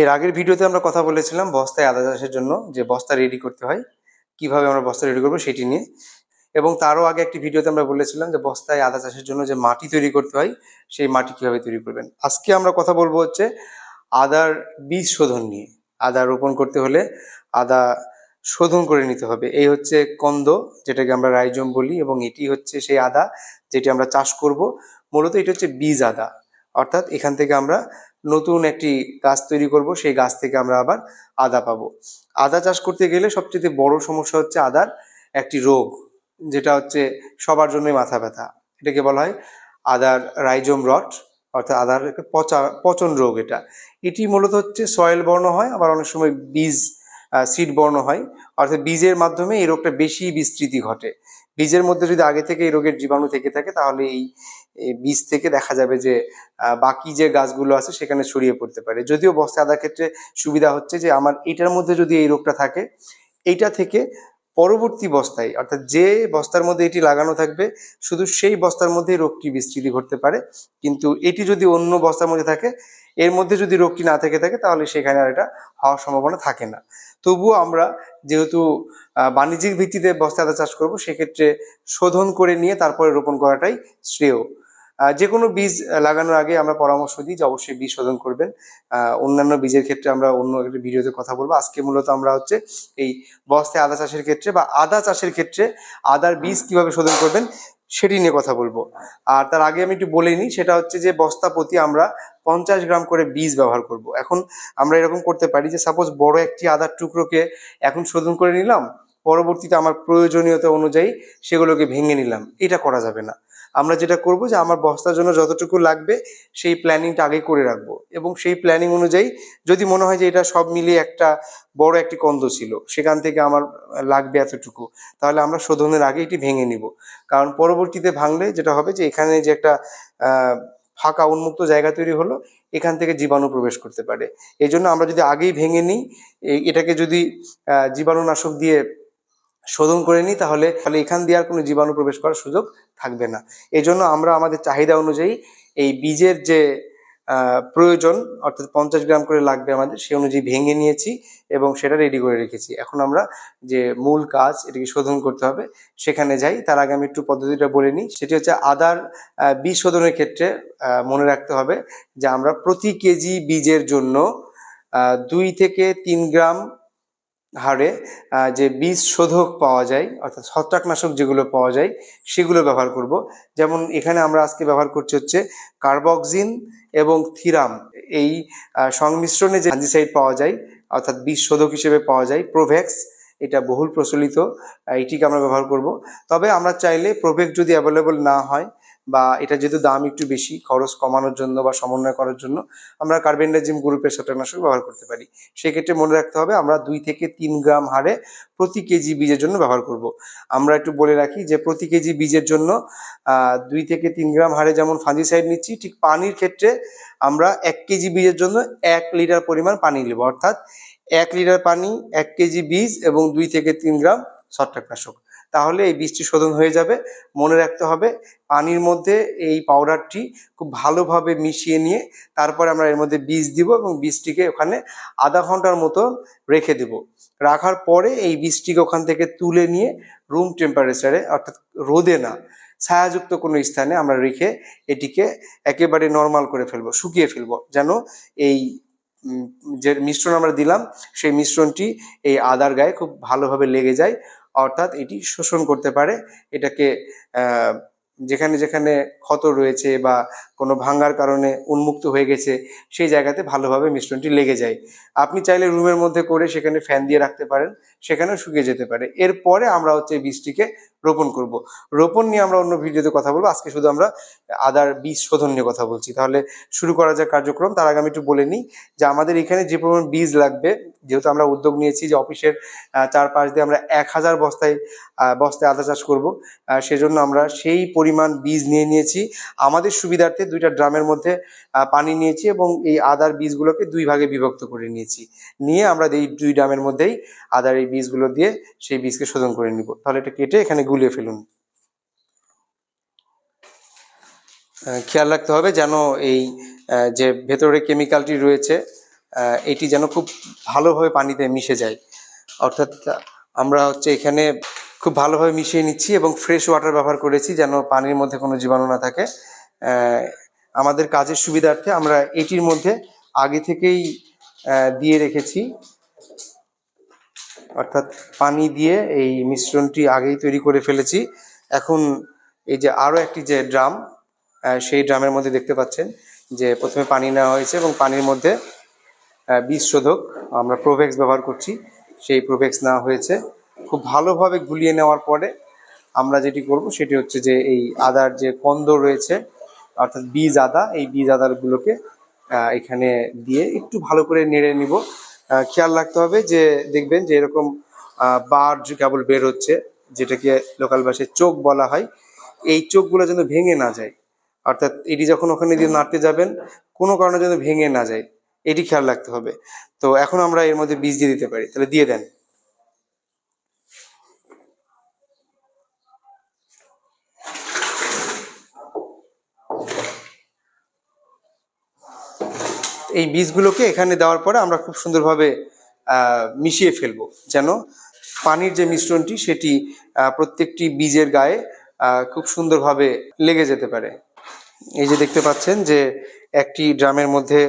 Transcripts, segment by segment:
এর আগের ভিডিওতে আমরা কথা বলেছিলাম বস্তায় আদা চাষের জন্য যে বস্তা রেডি করতে হয়, কীভাবে আমরা বস্তা রেডি করব সেটি নিয়ে। এবং তারও আগে একটি ভিডিওতে আমরা বলেছিলাম যে বস্তায় আদা চাষের জন্য যে মাটি তৈরি করতে হয়, সেই মাটি কীভাবে তৈরি করবেন। আজকে আমরা কথা বলব হচ্ছে আদার বীজ শোধন নিয়ে। আদা রোপণ করতে হলে আদা শোধন করে নিতে হবে। এই হচ্ছে কন্দ, যেটাকে আমরা রাইজম বলি, এবং এটি হচ্ছে সেই আদা যেটি আমরা চাষ করব। মূলত এটি হচ্ছে বীজ আদা। অর্থাৎ এখান থেকে আমরা নতুন একটি গাছ তৈরি করব, সেই গাছ থেকে আমরা আবার আদা পাবো। আদা চাষ করতে গেলে সবচেয়ে বড় সমস্যা হচ্ছে আদার একটি রোগ, যেটা হচ্ছে সবার জন্যই মাথা ব্যথা। এটাকে বলা হয় আদার রাইজোম রট, অর্থাৎ আদার একটা পচা, পচন রোগ এটা। এটি মূলত হচ্ছে সয়েল বর্ণ হয়, আবার অনেক সময় বীজ সিড বর্ণ হয়। অর্থাৎ বীজের মাধ্যমে এই রোগটা বেশি বিস্তৃতি ঘটে। বীজের মধ্যে যদি আগে থেকে এই রোগের জীবাণু থেকে থাকে, তাহলে এই এই বীজ থেকে দেখা যাবে যে বাকি যে গাছগুলো আছে সেখানে ছড়িয়ে পড়তে পারে। যদিও বস্তা আদার ক্ষেত্রে সুবিধা হচ্ছে যে, আমার এটার মধ্যে যদি এই রোগটা থাকে, এইটা থেকে পরবর্তী বস্তায়, অর্থাৎ যে বস্তার মধ্যে এটি লাগানো থাকবে, শুধু সেই বস্তার মধ্যেই রোগটি বিস্তৃতি ঘটতে পারে। কিন্তু এটি যদি অন্য বস্তার মধ্যে থাকে, এর মধ্যে যদি রোগটি না থেকে থাকে, তাহলে সেখানে আর এটা হওয়ার সম্ভাবনা থাকে না। তবুও আমরা যেহেতু বাণিজ্যিক ভিত্তিতে বস্তা আদা চাষ করব, সেক্ষেত্রে শোধন করে নিয়ে তারপরে রোপণ করাটাই শ্রেয়। যে কোনো বীজ লাগানোর আগে আমরা পরামর্শ দিই যে অবশ্যই বীজ শোধন করবেন। অন্যান্য বীজের ক্ষেত্রে আমরা অন্য একটা ভিডিওতে কথা বলব। আজকে মূলত আমরা হচ্ছে এই বস্তায় আদা চাষের ক্ষেত্রে বা আদা চাষের ক্ষেত্রে আদার বীজ কীভাবে শোধন করবেন সেটি নিয়ে কথা বলব। আর তার আগে আমি একটু বলে নিই, সেটা হচ্ছে যে বস্তা প্রতি আমরা পঞ্চাশ গ্রাম করে বীজ ব্যবহার করব। এখন আমরা এরকম করতে পারি যে সাপোজ বড় একটি আদার টুকরোকে এখন শোধন করে নিলাম, পরবর্তীতে আমার প্রয়োজনীয়তা অনুযায়ী সেগুলোকে ভেঙে নিলাম। এটা করা যাবে না। আমরা যেটা করব যে আমার বস্তার জন্য যতটুকু লাগবে সেই প্ল্যানিংটা আগে করে রাখব। এবং সেই প্ল্যানিং অনুযায়ী যদি মনে হয় যে এটা সব মিলিয়ে একটা বড় একটি কন্দ ছিল, সেখান থেকে আমার লাগবে এতটুকু, তাহলে আমরা শোধনের আগে এটি ভেঙে নিব। কারণ পরবর্তীতে ভাঙলে যেটা হবে যে এখানে যে একটা ফাঁকা উন্মুক্ত জায়গা তৈরি হলো, এখান থেকে জীবাণু প্রবেশ করতে পারে। এই জন্য আমরা যদি আগেই ভেঙে নিই এটাকে যদি জীবাণুনাশক দিয়ে শোধন করে নিই, তাহলে তাহলে এখান দিয়ে আর কোনো জীবাণু প্রবেশ করার সুযোগ থাকবে না। এই জন্য আমরা আমাদের চাহিদা অনুযায়ী এই বীজের যে প্রয়োজন, অর্থাৎ পঞ্চাশ গ্রাম করে লাগবে আমাদের সেই অনুযায়ী ভেঙে নিয়েছি এবং সেটা রেডি করে রেখেছি। এখন আমরা যে মূল কাজ এটাকে শোধন করতে হবে, সেখানে যাই। তার আগে আমি একটু পদ্ধতিটা বলে নিই। সেটি হচ্ছে আদার বীজ শোধনের ক্ষেত্রে মনে রাখতে হবে যে আমরা প্রতি কেজি বীজের জন্য দুই থেকে তিন গ্রাম হারে যে বীজ শোধক পাওয়া যায়, অর্থাৎ ছত্রাকনাশক যেগুলো পাওয়া যায়, সেগুলো ব্যবহার করব। যেমন এখানে আমরা আজকে ব্যবহার করছি হচ্ছে কার্বক্সিন এবং থিরাম। এই সংমিশ্রণে যে ফাঙ্গিসাইড পাওয়া যায়, অর্থাৎ বীজ শোধক হিসেবে পাওয়া যায় প্রোভেক্স এটা বহুল প্রচলিত এটিকে আমরা ব্যবহার করব। তবে আমরা চাইলে প্রোভেক্স যদি অ্যাভেলেবল না হয় বা এটা যেহেতু দাম একটু বেশি, খরচ কমানোর জন্য বা সমন্বয় করার জন্য আমরা কার্বেন্ডাজিম গ্রুপের ছত্রাকনাশক ব্যবহার করতে পারি। সেক্ষেত্রে মনে রাখতে হবে আমরা দুই থেকে তিন গ্রাম হারে প্রতি কেজি বীজের জন্য ব্যবহার করব। আমরা একটু বলে রাখি যে প্রতি কেজি বীজের জন্য দুই থেকে তিন গ্রাম হারে যেমন ফাঞ্জিসাইড নিচ্ছি, ঠিক পানির ক্ষেত্রে আমরা এক কেজি বীজের জন্য এক লিটার পরিমাণ পানি নেব। অর্থাৎ এক লিটার পানি, এক কেজি বীজ এবং দুই থেকে তিন গ্রাম ছত্রাকনাশক। তাহলে এই বীজটি শোধন হয়ে যাবে। মনে রাখতে হবে, পানির মধ্যে এই পাউডারটি খুব ভালোভাবে মিশিয়ে নিয়ে তারপরে আমরা এর মধ্যে বীজ দিব এবং বীজটিকে ওখানে আধা ঘণ্টার মতো রেখে দেব। রাখার পরে এই বীজটিকে ওখান থেকে তুলে নিয়ে রুম টেম্পারেচারে অর্থাৎ রোদে না, ছায়াযুক্ত কোনো স্থানে আমরা রেখে এটিকে একেবারে নর্মাল করে ফেলব, শুকিয়ে ফেলব। যেন এই যে মিশ্রণ আমরা দিলাম, সেই মিশ্রণটি এই আদার গায়ে খুব ভালোভাবে লেগে যায়। অর্থাৎ এটি শোষণ করতে পারে। এটাকে যেখানে যেখানে ক্ষত রয়েছে বা কোনো ভাঙ্গার কারণে উন্মুক্ত হয়ে গেছে, সেই জায়গাতে ভালোভাবে মিশ্রণটি লেগে যায়। আপনি চাইলে রুমের মধ্যে করে সেখানে ফ্যান দিয়ে রাখতে পারেন, সেখানেও শুকিয়ে যেতে পারে। এরপরে আমরা হচ্ছে বীজটিকে রোপণ করব। রোপণ নিয়ে আমরা অন্য ভিডিওতে কথা বলব। আজকে শুধু আমরা আদার বীজ শোধন নিয়ে কথা বলছি। তাহলে শুরু করা যাক কার্যক্রম। তার আগে আমি একটু বলে নিই যে আমাদের এখানে যে পরিমাণ বীজ লাগবে, যেহেতু আমরা উদ্যোগ নিয়েছি যে অফিসের চারপাশ দিয়ে আমরা এক হাজার বস্তায় বস্তায় আদা চাষ করব। সেজন্য আমরা সেই পরিমাণ বীজ নিয়ে নিয়েছি। আমাদের সুবিধার্থে দুইটা ড্রামের মধ্যে পানি নিয়েছি এবং এই আদার বীজগুলোকে দুই ভাগে বিভক্ত করে নিয়েছি। নিয়ে আমরা এই দুই ড্রামের মধ্যেই আদার এই বীজগুলো দিয়ে সেই বীজকে শোধন করে নিব। তাহলে এটা কেটে এখানে গুলিয়ে ফেলুন। খেয়াল রাখতে হবে যেন এই যে ভেতরে কেমিক্যালটি রয়েছে এটি যেন খুব ভালোভাবে পানিতে মিশে যায়। অর্থাৎ আমরা হচ্ছে এখানে খুব ভালোভাবে মিশিয়ে নিচ্ছি এবং ফ্রেশ ওয়াটার ব্যবহার করেছি যেন পানির মধ্যে কোনো জীবাণু না থাকে। আমাদের কাজের সুবিধার্থে আমরা এটির মধ্যে আগে থেকেই দিয়ে রেখেছি। অর্থাৎ পানি দিয়ে এই মিশ্রণটি আগেই তৈরি করে ফেলেছি। এখন এই যে আরও একটি যে ড্রাম সেই ড্রামের মধ্যে দেখতে পাচ্ছেন যে প্রথমে পানি নেওয়া হয়েছে এবং পানির মধ্যে বীজ শোধক আমরা প্রোভেক্স ব্যবহার করছি। সেই প্রোভেক্স নেওয়া হয়েছে। খুব ভালোভাবে গুলিয়ে নেওয়ার পরে আমরা যেটি করব সেটি হচ্ছে যে এই আদার যে কন্দ রয়েছে, অর্থাৎ বীজ আদা, এই বীজ আদারগুলোকে এখানে দিয়ে একটু ভালো করে নেড়ে নিব। খেয়াল রাখতে হবে যে দেখবেন যে এরকম বার্ড কেবল বের হচ্ছে, যেটাকে লোকাল ভাষায় চোখ বলা হয়, এই চোখগুলো যেন ভেঙে না যায়। অর্থাৎ এটি যখন ওখানে দিয়ে নাড়তে যাবেন, কোনো কারণে যেন ভেঙে না যায়। এটি খেয়াল রাখতে হবে। তো এখন আমরা এর মধ্যে বীজ দিয়ে দিতে পারি। তাহলে দিয়ে দেন। এই বীজগুলোকে এখানে দেওয়ার পরে আমরা খুব সুন্দরভাবে মিশিয়ে ফেলব। যেন পানির যে মিশ্রণটি, সেটি প্রত্যেকটি বীজের গায়ে খুব সুন্দরভাবে লেগে যেতে পারে। এই যে দেখতে পাচ্ছেন যে একটি ড্রামের মধ্যে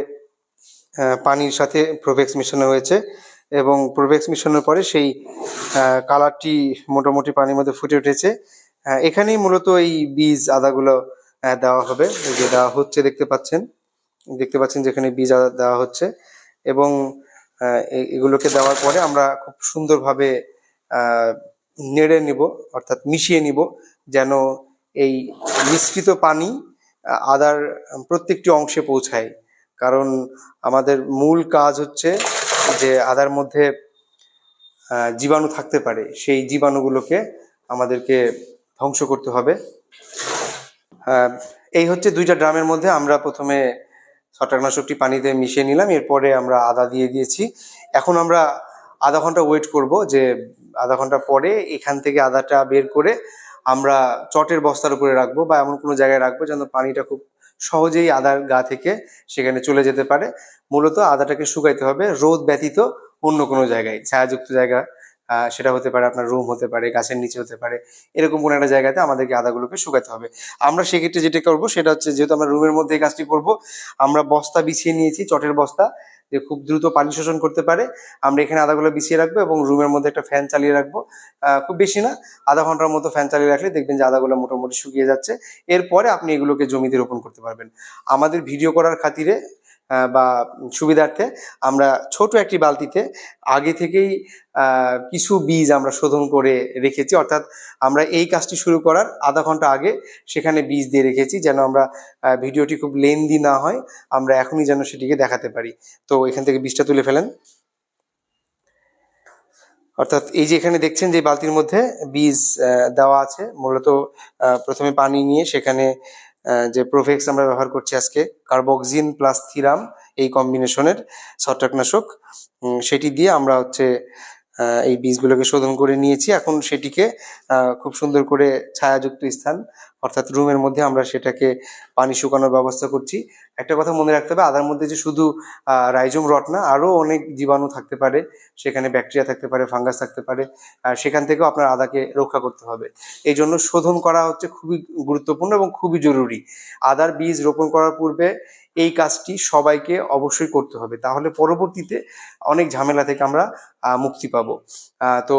পানির সাথে প্রোভেক্স মেশানো হয়েছে এবং প্রোভেক্স মিশানোর পরে সেই কালারটি মোটামুটি পানির মধ্যে ফুটে উঠেছে। এখানেই মূলত এই বীজ আদাগুলো দেওয়া হবে। যে দেওয়া হচ্ছে, দেখতে পাচ্ছেন। দেখতে পাচ্ছেন যেখানে বীজ দেওয়া হচ্ছে এবং এগুলোকে দেওয়ার পরে আমরা খুব সুন্দরভাবে নেড়ে নিব, অর্থাৎ মিশিয়ে নিব যেন এই মিশ্রিত পানি আদার প্রত্যেকটি অংশে পৌঁছায়। কারণ আমাদের মূল কাজ হচ্ছে যে আদার মধ্যে জীবাণু থাকতে পারে, সেই জীবাণুগুলোকে আমাদেরকে ধ্বংস করতে হবে। এই হচ্ছে দুইটা ড্রামের মধ্যে আমরা প্রথমে ছত্রাকনাশকটি পানিতে মিশিয়ে নিলাম, এরপরে আমরা আদা দিয়ে দিয়েছি। এখন আমরা আধা ঘণ্টা ওয়েট করব যে আধা ঘণ্টা পরে এখান থেকে আদাটা বের করে আমরা চটের বস্তার উপরে রাখব বা এমন কোনো জায়গায় রাখব যেন পানিটা খুব সহজেই আদার গা থেকে সেখানে চলে যেতে পারে। মূলত আদাটাকে শুকাইতে হবে, রোদ ব্যতীত অন্য কোনো জায়গায়, ছায়াযুক্ত জায়গা সেটা হতে পারে আপনার রুম হতে পারে, গাছের নিচে হতে পারে, এরকম কোনো একটা জায়গাতে আমাদেরকে আদাগুলোকে শুকাতে হবে। আমরা সেক্ষেত্রে যেটা করব সেটা হচ্ছে যেহেতু আমরা রুমের মধ্যে এই কাজটি করব, আমরা বস্তা বিছিয়ে নিয়েছি, চটের বস্তা, যে খুব দ্রুত পানি শোষণ করতে পারে। আমরা এখানে আদাগুলো বিছিয়ে রাখব এবং রুমের মধ্যে একটা ফ্যান চালিয়ে রাখব। খুব বেশি না, আধা ঘণ্টার মতো ফ্যান চালিয়ে রাখলে দেখবেন যে আদাগুলো মোটামুটি শুকিয়ে যাচ্ছে। এরপরে আপনি এগুলোকে জমিতে রোপণ করতে পারবেন। আমাদের ভিডিও করার খাতিরে বা সুবিধার্থে আমরা ছোট একটি বালতিতে আগে থেকেই কিছু বীজ আমরা শোধন করে রেখেছি। অর্থাৎ আমরা এই কাজটি শুরু করার আধা ঘণ্টা আগে সেখানে বীজ দিয়ে রেখেছি যেন আমরা ভিডিওটি খুব লেন্দি না হয়, আমরা এখনই যেন সেটিকে দেখাতে পারি। তো এখান থেকে বীজটা তুলে ফেলেন। অর্থাৎ এই যে এখানে দেখছেন যে বালতির মধ্যে বীজ দেওয়া আছে। মূলত প্রথমে পানি নিয়ে সেখানে যে প্রোভেক্স আমরা ব্যবহার করছি আজকে কার্বক্সিন প্লাস থিরাম এই কম্বিনেশনের ছত্রাকনাশক সেটি দিয়ে আমরা হচ্ছে এই বীজগুলোকে শোধন করে নিয়েছি। এখন সেটিকে খুব সুন্দর করে ছায়াযুক্ত স্থান, অর্থাৎ রুমের মধ্যে আমরা সেটাকে পানি শুকানোর ব্যবস্থা করছি। একটা কথা মনে রাখতে হবে, আদার মধ্যে যে শুধু রাইজোম রট না আরও অনেক জীবাণু থাকতে পারে, সেখানে ব্যাকটেরিয়া থাকতে পারে, ফাঙ্গাস থাকতে পারে সেখান থেকেও আপনার আদাকে রক্ষা করতে হবে। এই জন্য শোধন করা হচ্ছে খুবই গুরুত্বপূর্ণ এবং খুবই জরুরি। আদার বীজ রোপণ করার পূর্বে এই কাজটি সবাইকে অবশ্যই করতে হবে, তাহলে পরবর্তীতে অনেক ঝামেলা থেকে আমরা মুক্তি পাবো। তো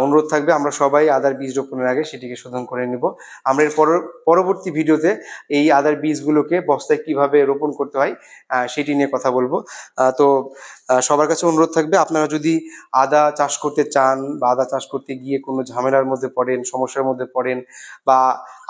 অনুরোধ থাকবে আমরা সবাই আদার বীজ রোপণের আগে সেটিকে শোধন করে নিব। আমরা এর পর- পরবর্তী ভিডিওতে এই আদার বীজগুলোকে বস্তায় কীভাবে রোপণ করতে হয় সেটি নিয়ে কথা বলব। তো সবার কাছে অনুরোধ থাকবে, আপনারা যদি আদা চাষ করতে চান বা আদা চাষ করতে গিয়ে কোনো ঝামেলার মধ্যে পড়েন, সমস্যার মধ্যে পড়েন বা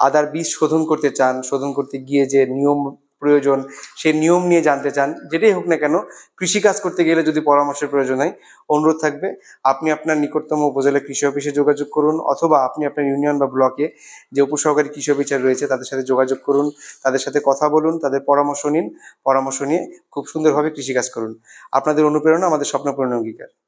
আদার বীজ শোধন করতে চান, শোধন করতে গিয়ে যে নিয়ম প্রয়োজন, সেই নিয়ম নিয়ে জানতে চান, যেটাই হোক না কেন, কৃষিকাজ করতে গেলে যদি পরামর্শের প্রয়োজন হয়, অনুরোধ থাকবে, আপনি আপনার নিকটতম উপজেলা কৃষি অফিসে যোগাযোগ করুন, অথবা আপনি আপনার ইউনিয়ন বা ব্লকে যে উপসহকারী কৃষি অফিসার রয়েছে, তাদের সাথে যোগাযোগ করুন, তাদের সাথে কথা বলুন, তাদের পরামর্শ নিন, পরামর্শ নিয়ে খুব সুন্দরভাবে কৃষিকাজ করুন। আপনাদের অনুপ্রেরণা, আমাদের স্বপ্ন পূরণের অঙ্গীকার।